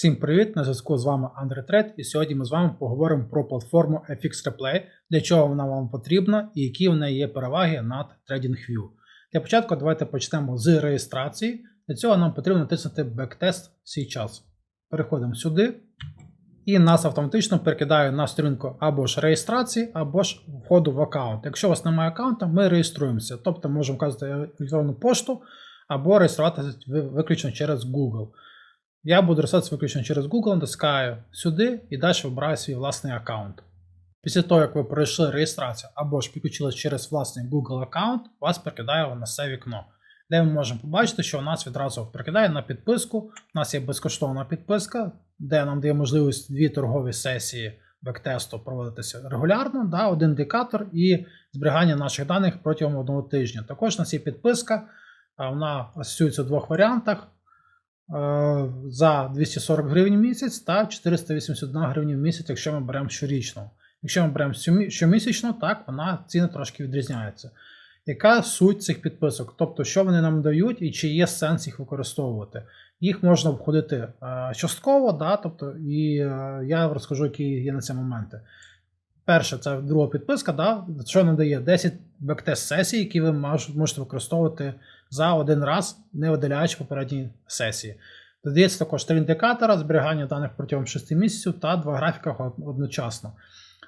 Всім привіт! На зв'язку з вами Andrew і сьогодні ми з вами поговоримо про платформу FX Replay, для чого вона вам потрібна і які в неї є переваги над TradingView. Для початку давайте почнемо з реєстрації. Для цього нам потрібно натиснути Backtest час. Переходимо сюди. І нас автоматично перекидає на сторінку або ж реєстрації, або ж входу в аккаунт. Якщо у вас немає аккаунту, ми реєструємося. Тобто можемо вказати електронну пошту або реєструватися виключно через Google. Я буду реєструватися виключно через Google, натискаю сюди і далі вибираю свій власний аккаунт. Після того, як ви пройшли реєстрацію або ж підключились через власний Google аккаунт, вас перекидає на це вікно, де ми можемо побачити, що у нас відразу перекидає на підписку. У нас є безкоштовна підписка, де нам дає можливість дві торгові сесії бектесту проводитися регулярно, да, один індикатор і зберігання наших даних протягом одного тижня. Також у нас є підписка, вона асоціюється в двох варіантах. Е, за 240 гривень в місяць та 481 гривня в місяць, якщо ми беремо щорічно. Якщо ми беремо щомісячно, так вона ціни трошки відрізняються. Яка суть цих підписок? Тобто, що вони нам дають і чи є сенс їх використовувати? Їх можна обходити е, частково, да, тобто, і е, я розкажу, які є на ці моменти. Перше, це друга підписка, да, що надає 10 бектест сесій, які ви можете використовувати за один раз, не видаляючи попередні сесії. Додається також три індикатора зберігання даних протягом 6 місяців та два графіка одночасно.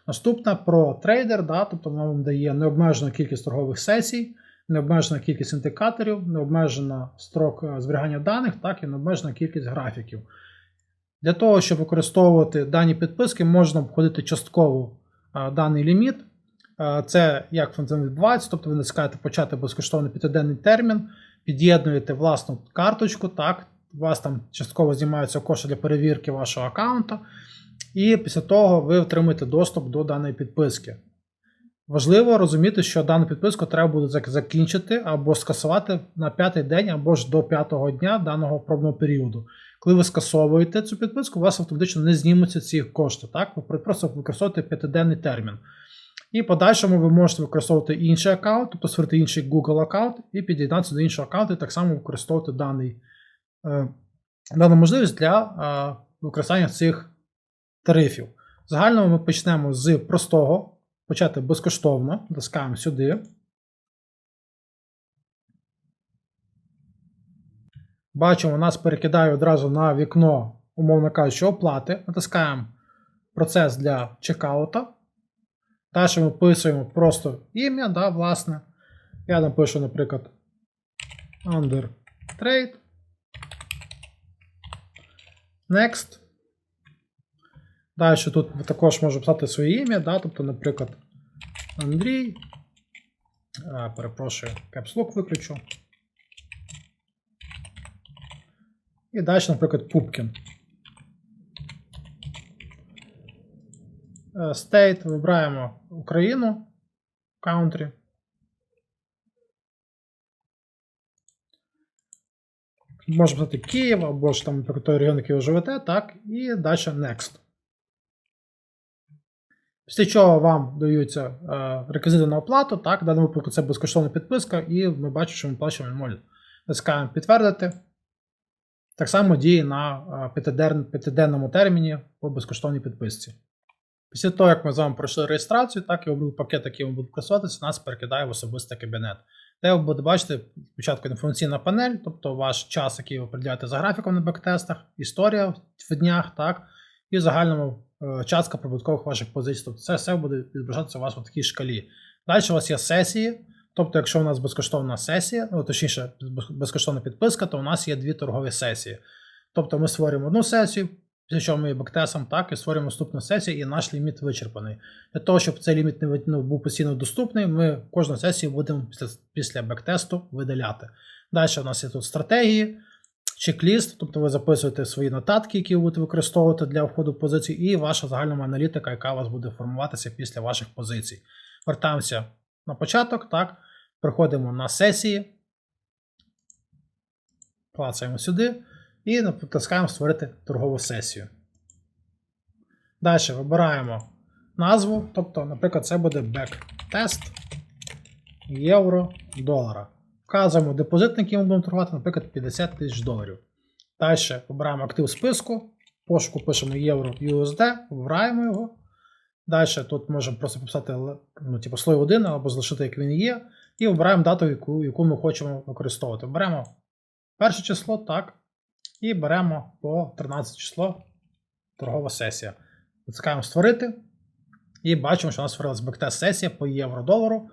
Наступна про трейдер, да, тобто вона вам дає необмежену кількість торгових сесій, необмежена кількість індикаторів, необмежена строк е, зберігання даних, так і необмежена кількість графіків. Для того, щоб використовувати дані підписки, можна обходити частково даний ліміт. Це як це відбувається, тобто ви натискаєте почати безкоштовний п'ятиденний термін, під'єднуєте власну карточку, так, у вас там частково знімаються кошти для перевірки вашого аккаунту, і після того ви отримуєте доступ до даної підписки. Важливо розуміти, що дану підписку треба буде закінчити або скасувати на п'ятий день, або ж до п'ятого дня даного пробного періоду. Коли ви скасовуєте цю підписку, у вас автоматично не знімуться ці кошти. Так? Ви просто використовуєте п'ятиденний термін. І подальшому ви можете використовувати інший аккаунт, тобто створити інший Google аккаунт і під'єднатися до іншого аккаунту і так само використовувати даний, е, дану можливість для е, використання цих тарифів. Загально ми почнемо з простого, почати безкоштовно, натискаємо сюди. Бачимо, нас перекидає одразу на вікно, умовно кажучи, оплати. Натискаємо процес для чекаута. Далі ми вписуємо просто ім'я, да, власне. Я напишу, наприклад, under trade. Next. Далі тут також можемо писати своє ім'я, да, тобто, наприклад, Андрій. А, Перепрошую, Caps виключу. І далі, наприклад, Пупкін. State вибираємо Україну, Country. Можемо писати Київ або ж там, наприклад, той регіон, який ви живете, так, і далі Next. Після чого вам даються е, реквізити на оплату, так, в даному випадку це безкоштовна підписка, і ми бачимо, що ми плачемо 0. Натискаємо підтвердити. Так само діє на п'ятиденному терміні по безкоштовній підписці. Після того, як ми з вами пройшли реєстрацію, так і обрали пакет, який ми будемо користуватися, нас перекидає в особистий кабінет. Де ви будете бачити спочатку інформаційна панель, тобто ваш час, який ви приділяєте за графіком на бектестах, історія в днях, так, і загальному е, частка прибуткових ваших позицій. Тобто це все буде відображатися у вас в такій шкалі. Далі у вас є сесії. Тобто, якщо у нас безкоштовна сесія, ну точніше, безкоштовна підписка, то у нас є дві торгові сесії. Тобто ми створюємо одну сесію, після чого ми бектесом так і створюємо наступну сесію, і наш ліміт вичерпаний. Для того, щоб цей ліміт не ну, був постійно доступний, ми кожну сесію будемо після після бектесту видаляти. Далі у нас є тут стратегії, чек-ліст, тобто ви записуєте свої нотатки, які ви будете використовувати для входу в позиції, і ваша загальна аналітика, яка у вас буде формуватися після ваших позицій. Вертаємося на початок, так, приходимо на сесії, клацаємо сюди і натискаємо Створити торгову сесію. Далі вибираємо назву, тобто, наприклад, це буде backtest євро долара. Вказуємо депозит, на який ми будемо торгувати, наприклад, 50 тисяч доларів. Далі вибираємо актив списку, пошуку пишемо євро USD, вибираємо його. Далі тут можемо просто написати ну, типу, слой 1 або залишити, як він є. І обираємо дату, яку, яку ми хочемо використовувати. Беремо перше число, так. І беремо по 13 число торгова сесія. Натискаємо створити. І бачимо, що у нас створилась бектест сесія по євро-долару.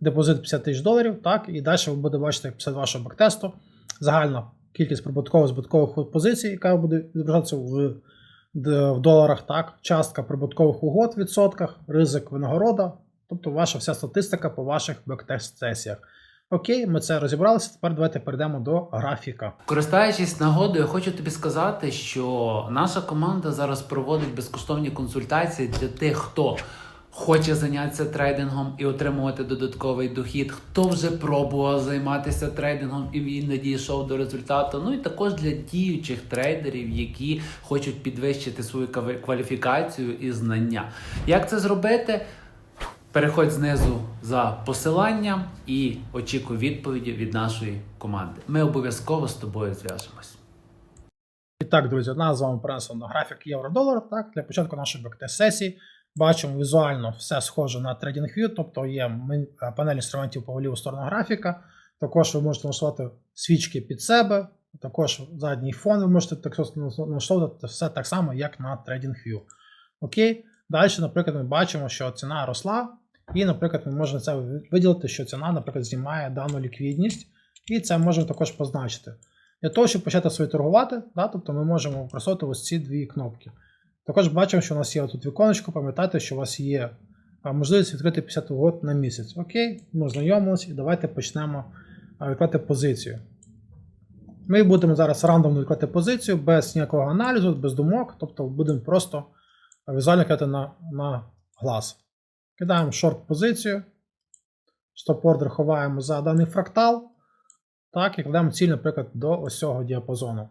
Депозит 50 тисяч доларів. Так, і далі ви будете бачити після вашого бектесту загальна кількість прибуткових збиткових позицій, яка буде відображатися в, в доларах. Так, частка прибуткових угод в відсотках, ризик винагорода, тобто ваша вся статистика по ваших бектест сесіях. Окей, ми це розібралися. Тепер давайте перейдемо до графіка. Користуючись нагодою, хочу тобі сказати, що наша команда зараз проводить безкоштовні консультації для тих, хто хоче зайнятися трейдингом і отримувати додатковий дохід, хто вже пробував займатися трейдингом і він не дійшов до результату. Ну і також для діючих трейдерів, які хочуть підвищити свою кваліфікацію і знання. Як це зробити? Переходь знизу за посиланням і очікуй відповіді від нашої команди. Ми обов'язково з тобою зв'яжемось. І так, друзі, нас з вами перенесло на графік євро-долар. Так, для початку нашої бектест сесії бачимо візуально все схоже на TradingView, тобто є панель інструментів по ліву сторону графіка. Також ви можете налаштувати свічки під себе, також задній фон ви можете налаштовувати все так само, як на TradingView. Окей. Далі, наприклад, ми бачимо, що ціна росла, і, наприклад, ми можемо це виділити, що ціна, наприклад, знімає дану ліквідність, і це можемо також позначити. Для того, щоб почати собі торгувати, да, тобто ми можемо використовувати ось ці дві кнопки. Також бачимо, що у нас є тут віконечко, пам'ятайте, що у вас є можливість відкрити 50 угод на місяць. Окей, ми ознайомилися і давайте почнемо а, відкривати позицію. Ми будемо зараз рандомно відкривати позицію без ніякого аналізу, без думок, тобто будемо просто візуально кидати на, на глаз. Кидаємо шорт позицію, стоп-ордер ховаємо за даний фрактал. Так, і кладемо ціль, наприклад, до ось цього діапазону.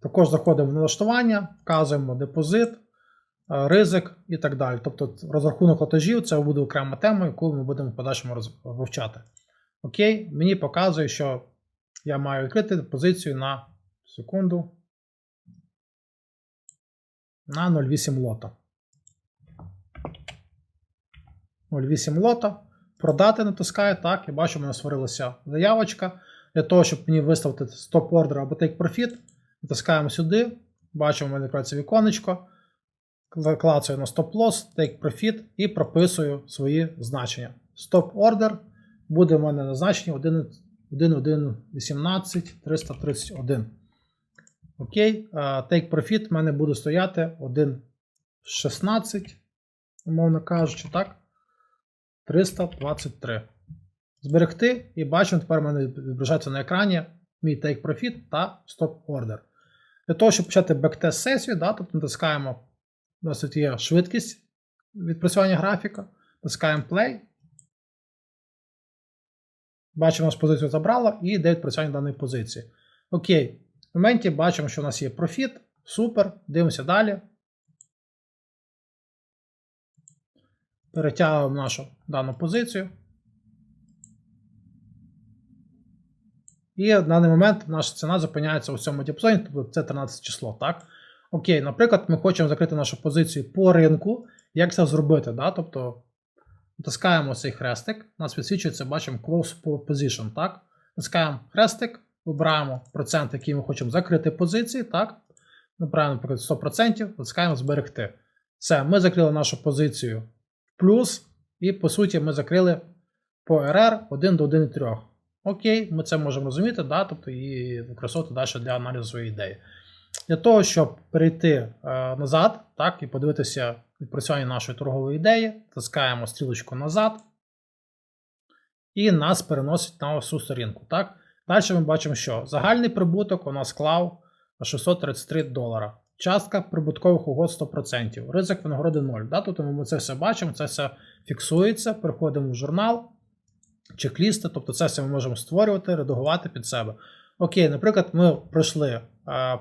Також заходимо в налаштування, вказуємо депозит, е, ризик і так далі. Тобто розрахунок платежів це буде окрема тема, яку ми будемо в подальшому вивчати. Окей, мені показує, що я маю відкрити позицію на секунду. На 0,8 лота. 0,8 лота. Продати натискаю, так, і бачу, у мене створилася заявочка. Для того, щоб мені виставити стоп-ордер або profit, натискаємо сюди. Бачимо, у мене відкривається віконечко. Клацаю на стоп-лосс, take profit і прописую свої значення. Стоп-ордер буде в мене на значенні 1.1.18 331. Окей, take profit в мене буде стояти 1.16, умовно кажучи, так? 323. Зберегти і бачимо, тепер в мене відображається на екрані мій take profit та stop order. Для того, щоб почати бектест сесію, да, тобто натискаємо, у нас тут є швидкість відпрацювання графіка, натискаємо play. Бачимо, у нас позицію забрало і йде відпрацювання даної позиції. Окей. В моменті бачимо, що у нас є профіт. Супер. Дивимося далі. Перетягуємо нашу дану позицію. І в даний момент наша ціна зупиняється у цьому діапазоні, тобто це 13 число. так? Окей, наприклад, ми хочемо закрити нашу позицію по ринку. Як це зробити? Да? Тобто натискаємо цей хрестик, нас підсвічується, бачимо close position. так? Натискаємо хрестик, вибираємо процент, який ми хочемо закрити позиції. так? Набираємо, наприклад, 100%, натискаємо зберегти. Все, ми закрили нашу позицію в плюс, і по суті ми закрили по RR 1 до 1,3. Окей, ми це можемо розуміти, да? тобто і використовувати далі для аналізу своєї ідеї. Для того, щоб перейти е, назад так, і подивитися відпрацювання нашої торгової ідеї, тискаємо стрілочку назад, і нас переносить на всю сторінку. Так? Далі ми бачимо, що загальний прибуток у нас склав 633 долара. Частка прибуткових угод 100%. Ризик винагороди 0. Да? Тобто ми це все бачимо, це все фіксується, переходимо в журнал, чек-лісти, тобто це все ми можемо створювати, редагувати під себе. Окей, наприклад, ми пройшли е,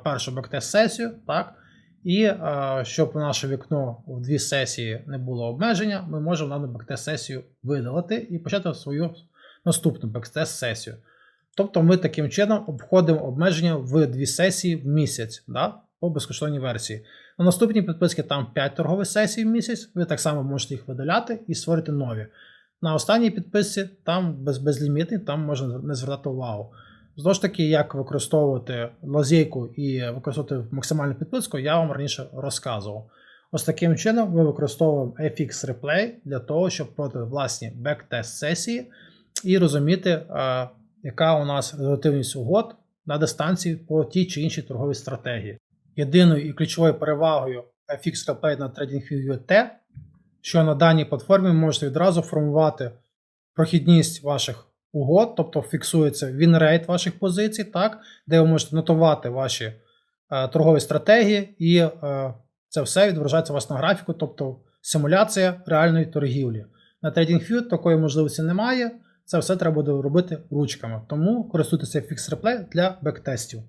першу бектест-сесію, так? І е, щоб наше вікно в дві сесії не було обмеження, ми можемо дану бектест-сесію видалити і почати свою наступну бектест-сесію. Тобто ми таким чином обходимо обмеження в дві сесії в місяць. Да? по безкоштовній версії. На наступній підписці там 5 торгових сесій в місяць. Ви так само можете їх видаляти і створити нові. На останній підписці там без, безлімітний, там можна не звертати увагу. Знову ж таки, як використовувати лазейку і використовувати максимальну підписку, я вам раніше розказував. Ось таким чином ми використовуємо FX Replay для того, щоб проводити власні бек-тест сесії і розуміти, е, яка у нас результативність угод на дистанції по тій чи іншій торговій стратегії. Єдиною і ключовою перевагою FX Replay на TradingView те, що на даній платформі можете відразу формувати прохідність ваших угод, тобто фіксується вінрейт ваших позицій, так, де ви можете нотувати ваші е, торгові стратегії, і е, це все відображається у вас на графіку, тобто симуляція реальної торгівлі. На TradingView такої можливості немає. Це все треба буде робити ручками. Тому користуйтеся FX Replay для бектестів.